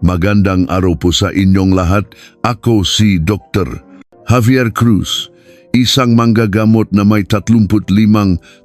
Magandang araw po sa inyong lahat. Ako si Dr. Javier Cruz, isang manggagamot na may 35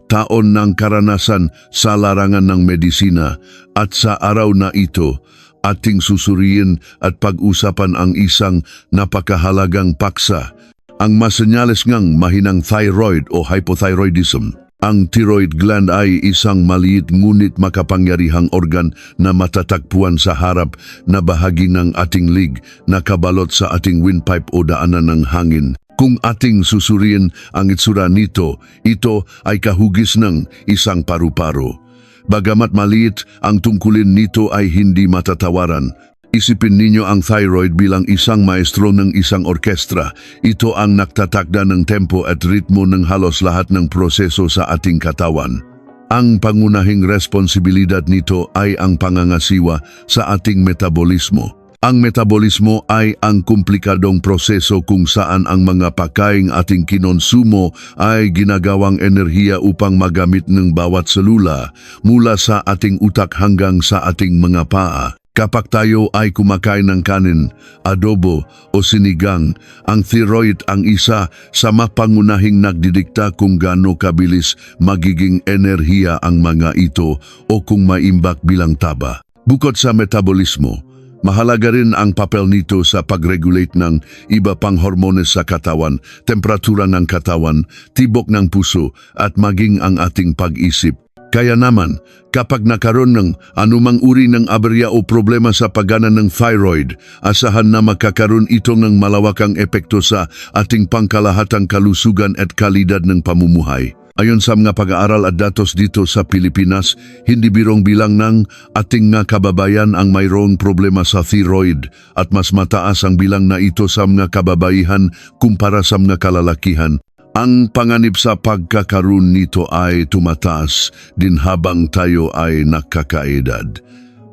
taon ng karanasan sa larangan ng medisina at sa araw na ito, ating susuriin at pag-usapan ang isang napakahalagang paksa, ang masenyales ngang mahinang thyroid o hypothyroidism. Ang thyroid gland ay isang maliit ngunit makapangyarihang organ na matatagpuan sa harap na bahagi ng ating lig na kabalot sa ating windpipe o daanan ng hangin. Kung ating susuriin ang itsura nito, ito ay kahugis ng isang paru-paro. Bagamat maliit, ang tungkulin nito ay hindi matatawaran. Isipin ninyo ang thyroid bilang isang maestro ng isang orkestra. Ito ang nagtatakda ng tempo at ritmo ng halos lahat ng proseso sa ating katawan. Ang pangunahing responsibilidad nito ay ang pangangasiwa sa ating metabolismo. Ang metabolismo ay ang komplikadong proseso kung saan ang mga pagkaing ating kinonsumo ay ginagawang enerhiya upang magamit ng bawat selula mula sa ating utak hanggang sa ating mga paa. Kapag tayo ay kumakain ng kanin, adobo o sinigang, ang thyroid ang isa sa mapangunahing nagdidikta kung gaano kabilis magiging enerhiya ang mga ito o kung maimbak bilang taba. Bukod sa metabolismo, Mahalaga rin ang papel nito sa pag-regulate ng iba pang hormones sa katawan, temperatura ng katawan, tibok ng puso at maging ang ating pag-isip. Kaya naman, kapag nakaroon ng anumang uri ng aberya o problema sa pagana ng thyroid, asahan na makakaroon ito ng malawakang epekto sa ating pangkalahatang kalusugan at kalidad ng pamumuhay. Ayon sa mga pag-aaral at datos dito sa Pilipinas, hindi birong bilang ng ating nga kababayan ang mayroong problema sa thyroid at mas mataas ang bilang na ito sa mga kababaihan kumpara sa mga kalalakihan. Ang panganib sa pagkakaroon nito ay tumataas din habang tayo ay nakakaedad.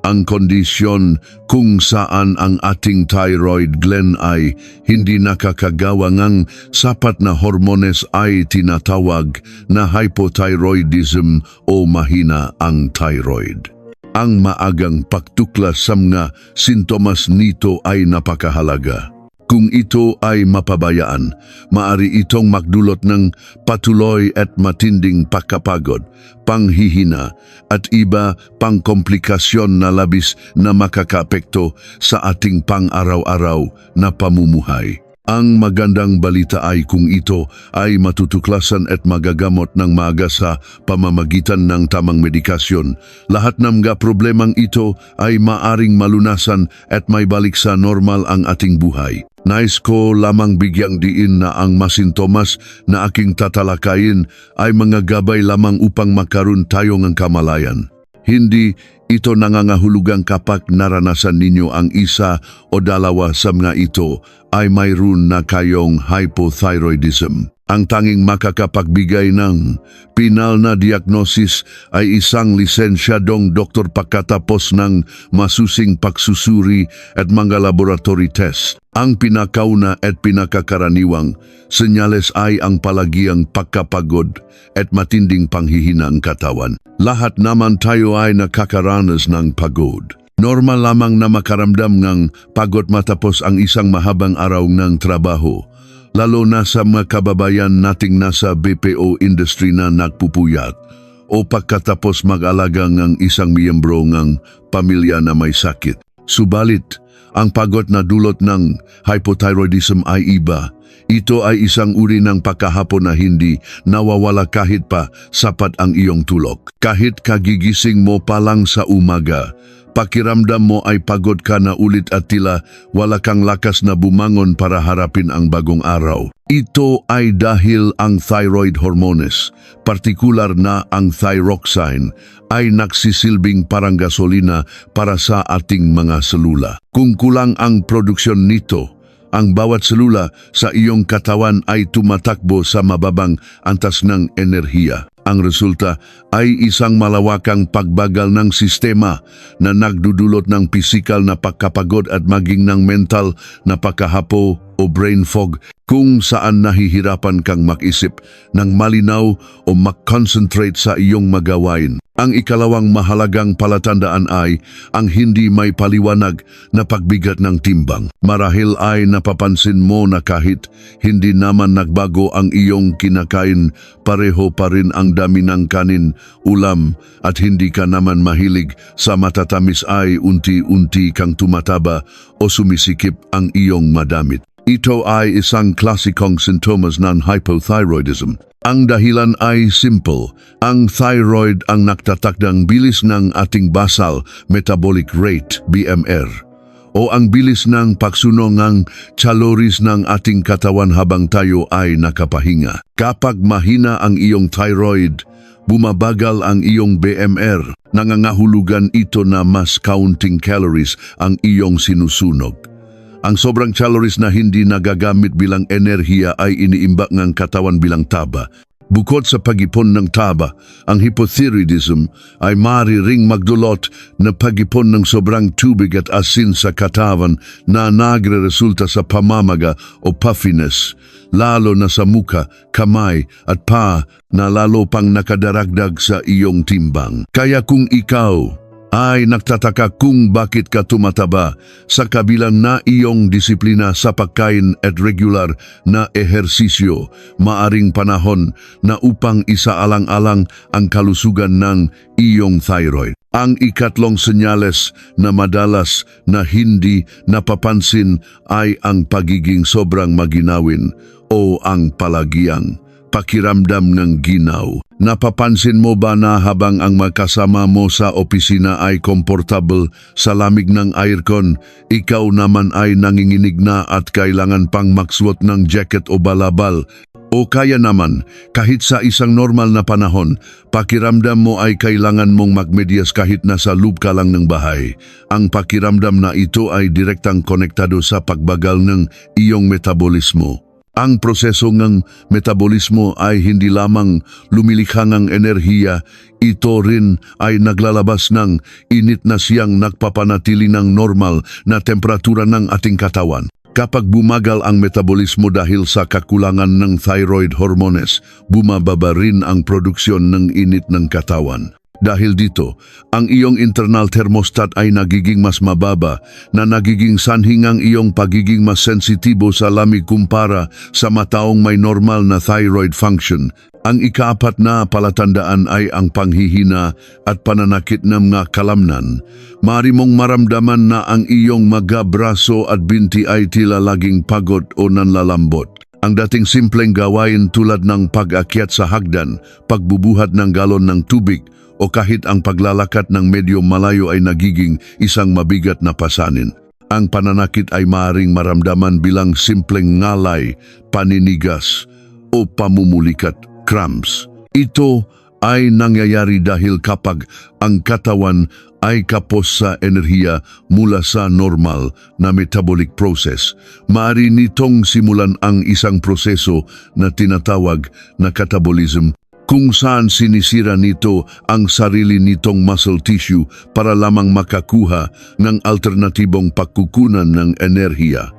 Ang kondisyon kung saan ang ating thyroid gland ay hindi nakakagawa ng sapat na hormones ay tinatawag na hypothyroidism o mahina ang thyroid. Ang maagang pagtuklas sa mga sintomas nito ay napakahalaga. Kung ito ay mapabayaan, maari itong magdulot ng patuloy at matinding pagkapagod, panghihina at iba pang komplikasyon na labis na makakapekto sa ating pang-araw-araw na pamumuhay. Ang magandang balita ay kung ito ay matutuklasan at magagamot ng maaga sa pamamagitan ng tamang medikasyon. Lahat ng mga problemang ito ay maaring malunasan at may balik sa normal ang ating buhay. Nais ko lamang bigyang diin na ang masintomas na aking tatalakayin ay mga gabay lamang upang makaroon tayo ng kamalayan. Hindi ito nangangahulugang kapag naranasan ninyo ang isa o dalawa sa mga ito ay mayroon na kayong hypothyroidism. Ang tanging makakapagbigay ng pinal na diagnosis ay isang lisensyadong doktor pagkatapos ng masusing pagsusuri at mga laboratory test. Ang pinakauna at pinakakaraniwang senyales ay ang palagiang pagkapagod at matinding panghihina ang katawan. Lahat naman tayo ay nakakaranas ng pagod. Normal lamang na makaramdam ng pagod matapos ang isang mahabang araw ng trabaho, lalo na sa mga kababayan nating nasa BPO industry na nagpupuyat o pagkatapos mag-alaga ng isang miyembro ng pamilya na may sakit. Subalit, ang pagod na dulot ng hypothyroidism ay iba. Ito ay isang uri ng pagkahapon na hindi nawawala kahit pa sapat ang iyong tulog. Kahit kagigising mo pa lang sa umaga, pakiramdam mo ay pagod ka na ulit at tila wala kang lakas na bumangon para harapin ang bagong araw. Ito ay dahil ang thyroid hormones, partikular na ang thyroxine, ay nagsisilbing parang gasolina para sa ating mga selula. Kung kulang ang produksyon nito, ang bawat selula sa iyong katawan ay tumatakbo sa mababang antas ng enerhiya. Ang resulta ay isang malawakang pagbagal ng sistema na nagdudulot ng pisikal na pagkapagod at maging ng mental na pagkahapo o brain fog kung saan nahihirapan kang makisip ng malinaw o mag-concentrate sa iyong magawain. Ang ikalawang mahalagang palatandaan ay ang hindi may paliwanag na pagbigat ng timbang. Marahil ay napapansin mo na kahit hindi naman nagbago ang iyong kinakain, pareho pa rin ang dami ng kanin, ulam at hindi ka naman mahilig sa matatamis ay unti-unti kang tumataba o sumisikip ang iyong madamit. Ito ay isang klasikong sintomas ng hypothyroidism. Ang dahilan ay simple. Ang thyroid ang nagtatakdang bilis ng ating basal metabolic rate, BMR, o ang bilis ng pagsuno ng calories ng ating katawan habang tayo ay nakapahinga. Kapag mahina ang iyong thyroid, bumabagal ang iyong BMR, nangangahulugan ito na mas counting calories ang iyong sinusunog. Ang sobrang calories na hindi nagagamit bilang enerhiya ay iniimbak ng katawan bilang taba. Bukod sa pagipon ng taba, ang hypothyroidism ay maaari ring magdulot na pagipon ng sobrang tubig at asin sa katawan na nagre-resulta sa pamamaga o puffiness, lalo na sa muka, kamay at pa na lalo pang nakadaragdag sa iyong timbang. Kaya kung ikaw ay nagtataka kung bakit ka tumataba sa kabilang na iyong disiplina sa pagkain at regular na ehersisyo, maaring panahon na upang isaalang-alang ang kalusugan ng iyong thyroid. Ang ikatlong senyales na madalas na hindi napapansin ay ang pagiging sobrang maginawin o ang palagiang pakiramdam ng ginaw. Napapansin mo ba na habang ang makasama mo sa opisina ay komportable sa lamig ng aircon, ikaw naman ay nanginginig na at kailangan pang makswot ng jacket o balabal? O kaya naman, kahit sa isang normal na panahon, pakiramdam mo ay kailangan mong magmedyas kahit nasa loob ka lang ng bahay. Ang pakiramdam na ito ay direktang konektado sa pagbagal ng iyong metabolismo. Ang proseso ng metabolismo ay hindi lamang lumilikha ng enerhiya, ito rin ay naglalabas ng init na siyang nagpapanatili ng normal na temperatura ng ating katawan. Kapag bumagal ang metabolismo dahil sa kakulangan ng thyroid hormones, bumababa rin ang produksyon ng init ng katawan. Dahil dito, ang iyong internal thermostat ay nagiging mas mababa na nagiging sanhi ang iyong pagiging mas sensitibo sa lamig kumpara sa mataong may normal na thyroid function. Ang ikaapat na palatandaan ay ang panghihina at pananakit ng mga kalamnan. Mari mong maramdaman na ang iyong mga braso at binti ay tila laging pagod o nanlalambot. Ang dating simpleng gawain tulad ng pag-akyat sa hagdan, pagbubuhat ng galon ng tubig, o kahit ang paglalakat ng medyo malayo ay nagiging isang mabigat na pasanin. Ang pananakit ay maaring maramdaman bilang simpleng ngalay, paninigas o pamumulikat, cramps. Ito ay nangyayari dahil kapag ang katawan ay kapos sa enerhiya mula sa normal na metabolic process, maaari nitong simulan ang isang proseso na tinatawag na catabolism kung saan sinisira nito ang sarili nitong muscle tissue para lamang makakuha ng alternatibong pagkukunan ng enerhiya.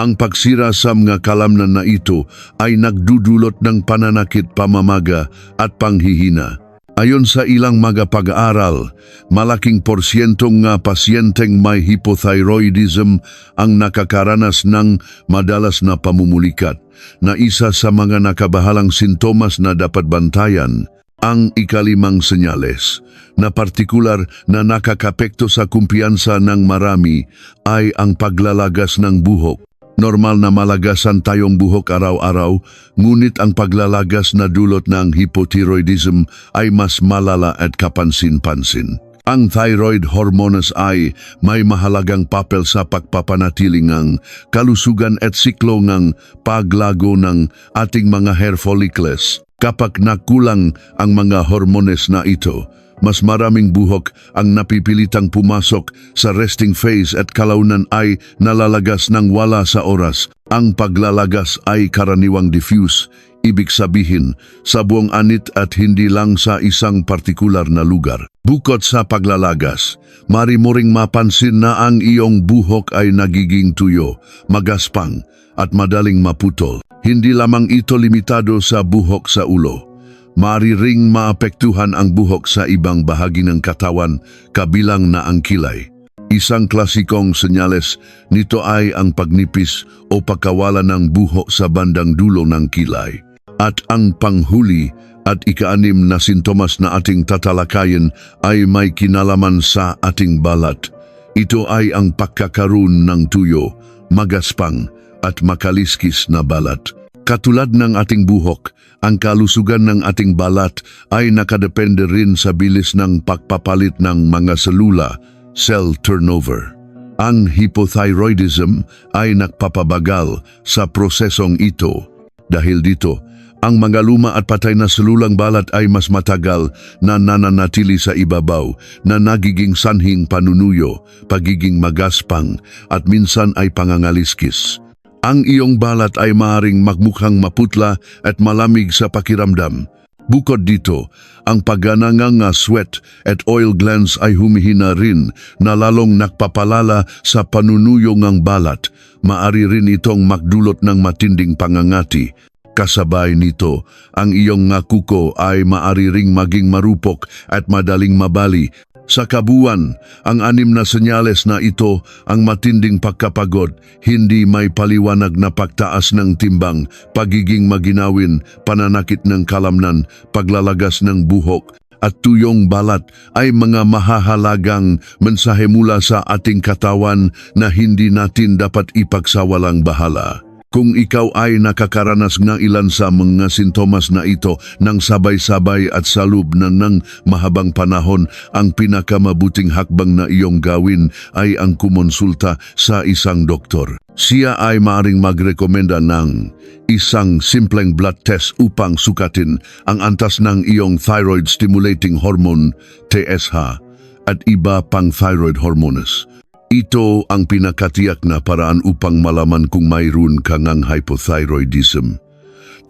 Ang pagsira sa mga kalamnan na ito ay nagdudulot ng pananakit pamamaga at panghihina. Ayon sa ilang mga pag-aaral, malaking porsyentong nga pasyenteng may hypothyroidism ang nakakaranas ng madalas na pamumulikat na isa sa mga nakabahalang sintomas na dapat bantayan ang ikalimang senyales na partikular na nakakapekto sa kumpiyansa ng marami ay ang paglalagas ng buhok. Normal na malagasan tayong buhok araw-araw, ngunit ang paglalagas na dulot ng hypothyroidism ay mas malala at kapansin-pansin. Ang thyroid hormones ay may mahalagang papel sa pagpapanatili ng kalusugan at siklo ng paglago ng ating mga hair follicles. Kapag nakulang ang mga hormones na ito, mas maraming buhok ang napipilitang pumasok sa resting phase at kalaunan ay nalalagas ng wala sa oras. Ang paglalagas ay karaniwang diffuse, ibig sabihin sa buong anit at hindi lang sa isang partikular na lugar. Bukod sa paglalagas, mari mo ring mapansin na ang iyong buhok ay nagiging tuyo, magaspang at madaling maputol. Hindi lamang ito limitado sa buhok sa ulo. Mari ring maapektuhan ang buhok sa ibang bahagi ng katawan kabilang na ang kilay. Isang klasikong senyales nito ay ang pagnipis o pagkawala ng buhok sa bandang dulo ng kilay. At ang panghuli at ikaanim na sintomas na ating tatalakayin ay may kinalaman sa ating balat. Ito ay ang pagkakaroon ng tuyo, magaspang at makaliskis na balat. Katulad ng ating buhok, ang kalusugan ng ating balat ay nakadepende rin sa bilis ng pagpapalit ng mga selula, cell turnover. Ang hypothyroidism ay nagpapabagal sa prosesong ito. Dahil dito, ang mga luma at patay na selulang balat ay mas matagal na nananatili sa ibabaw na nagiging sanhing panunuyo, pagiging magaspang at minsan ay pangangaliskis. Ang iyong balat ay maaring magmukhang maputla at malamig sa pakiramdam. Bukod dito, ang paggananganga sweat at oil glands ay humihina rin na lalong nakpapalala sa panunuyo ng balat. Maari rin itong magdulot ng matinding pangangati. Kasabay nito, ang iyong nga kuko ay maari ring maging marupok at madaling mabali sa kabuuan, ang anim na senyales na ito ang matinding pagkapagod, hindi may paliwanag na pagtaas ng timbang, pagiging maginawin, pananakit ng kalamnan, paglalagas ng buhok, at tuyong balat ay mga mahahalagang mensahe mula sa ating katawan na hindi natin dapat ipagsawalang bahala. Kung ikaw ay nakakaranas ng ilan sa mga sintomas na ito ng sabay-sabay at sa loob na ng mahabang panahon, ang pinakamabuting hakbang na iyong gawin ay ang kumonsulta sa isang doktor. Siya ay maaring magrekomenda ng isang simpleng blood test upang sukatin ang antas ng iyong thyroid stimulating hormone, TSH, at iba pang thyroid hormones. Ito ang pinakatiyak na paraan upang malaman kung mayroon ka ng hypothyroidism.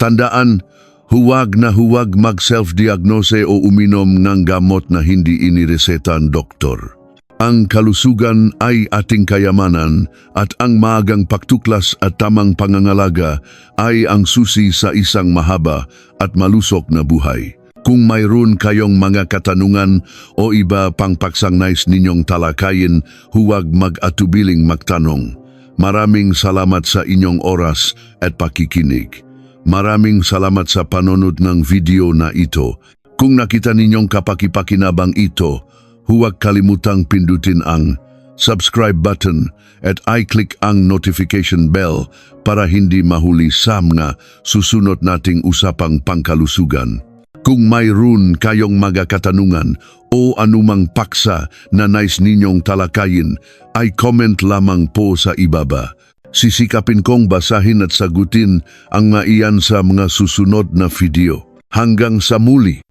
Tandaan, huwag na huwag mag-self-diagnose o uminom ng gamot na hindi inireseta ang doktor. Ang kalusugan ay ating kayamanan at ang maagang pagtuklas at tamang pangangalaga ay ang susi sa isang mahaba at malusok na buhay. Kung mayroon kayong mga katanungan o iba pang paksang-nais ninyong talakayin, huwag mag-atubiling magtanong. Maraming salamat sa inyong oras at pakikinig. Maraming salamat sa panonood ng video na ito. Kung nakita ninyong kapakipakinabang ito, huwag kalimutang pindutin ang subscribe button at i-click ang notification bell para hindi mahuli sa mga susunod nating usapang pangkalusugan. Kung mayroon kayong mga katanungan o anumang paksa na nais ninyong talakayin, ay comment lamang po sa ibaba. Sisikapin kong basahin at sagutin ang mga sa mga susunod na video. Hanggang sa muli!